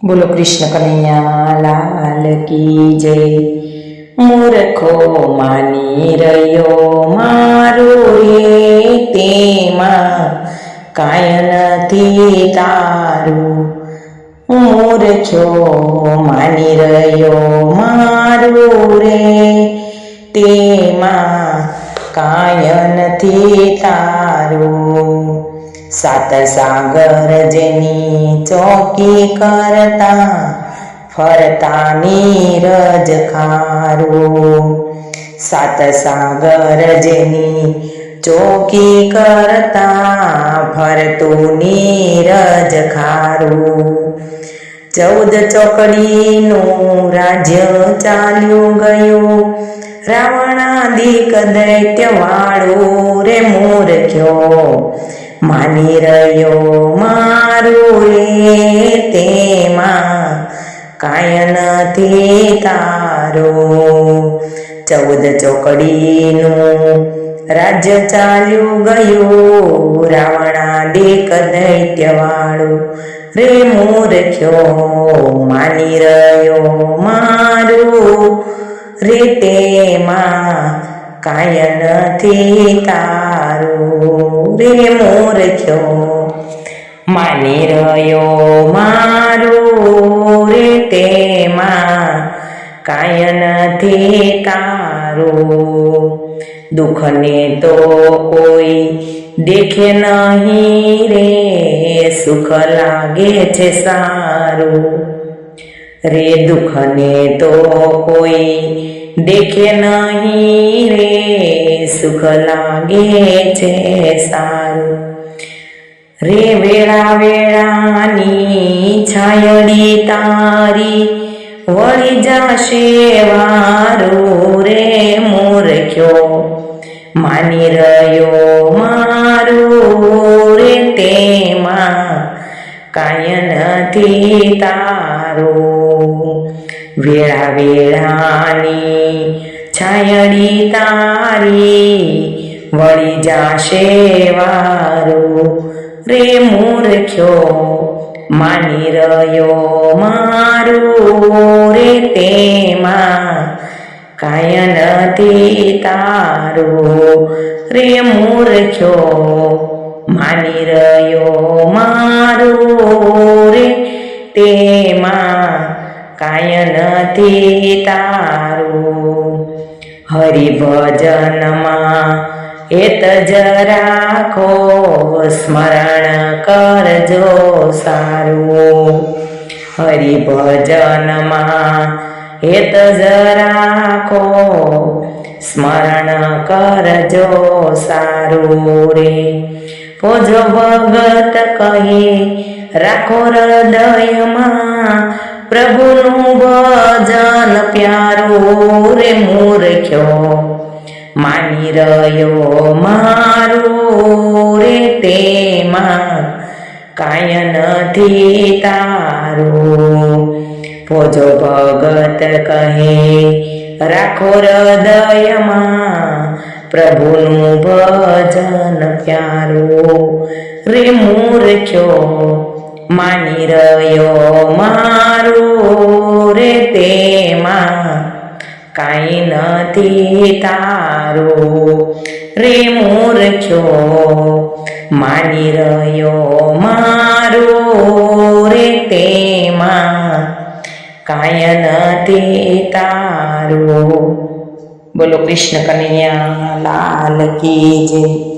બોલો કૃષ્ણ કનૈયા લાલ કી જય મૂર્ખો માની રહ્યો મારું રે તેમાં કાંઈ નથી તારું મૂર્ખો માની રહ્યો મારું રે તેમાં કાંઈ નથી તારું સાત સાગર જેની ચોકી કરતા ફરતા નીરજ ખારું. સાત સાગર જેની ચોકી કરતા ફરતું નીરજ ખારું. ચૌદ ચોકડીનું રાજ્ય ચાલ્યું ગયું. રાવણાદિક દૈત્ય વાળું રે મૂર્ખ્યો. માની રહ્યો મારું તેમાં કાય નથી તારું. ચૌદ ચોકડીનું રાજ્ય ચાલ્યું ગયું રાવણાદિક દૈત્યવાળું રે મૂર્ખ્યો માની રહ્યો મારું રે તેમાં કાય નથી તારું. રે મૂર્ખ્યો માની રહ્યો મારું રે તેમાં. કાંઈ નથી કારો. દુઃખને તો કોઈ દેખે નહીં રે. સુખ લાગે છે સારું. રે દુઃખને તો કોઈ દેખે નહીં રે. સુખ લાગે છે સારું રે વેળા વેળાની છાયડી તારી વળી જાશે વારું રે મૂર્ખ્યો માની રહ્યો મારું રે તેમાં કાંઈ નથી તારું વેળા વેળાની છાયડી તારી, વળી જાશે વારો. રે મૂર્ખ્યો, માની રહ્યો મારું. રે તેમાં કાય નથી તારું. રે મૂર્ખ્યો, માની રહ્યો મારું. રે તેમાં કાય નથી તારું. હરિભજનમાં. એત જ રાખો સ્મરણ કરજો સારું. હરિભજનમાં એત જ રાખો સ્મરણ કરજો સારું રે. પોજો ભગત કહે, રાખો હૃદયમાં પ્રભુનું ભજન પ્યારું રે મૂર્ખ્યો માની રહ્યો મારું રે તેમાં કાય નથી તારું. ભોજો ભગત કહે, રાખો હૃદયમાં પ્રભુનું ભજન પ્યારું રે મૂર્ખ્યો માની રહ્યો મારું રે તેમાં કાંઈ નથી તારું. રે મૂર્ખ્યો માની રહ્યો મારું રે તેમાં કાંઈ નથી તારું. બોલો કૃષ્ણ કનૈયા, લાલ કી જય.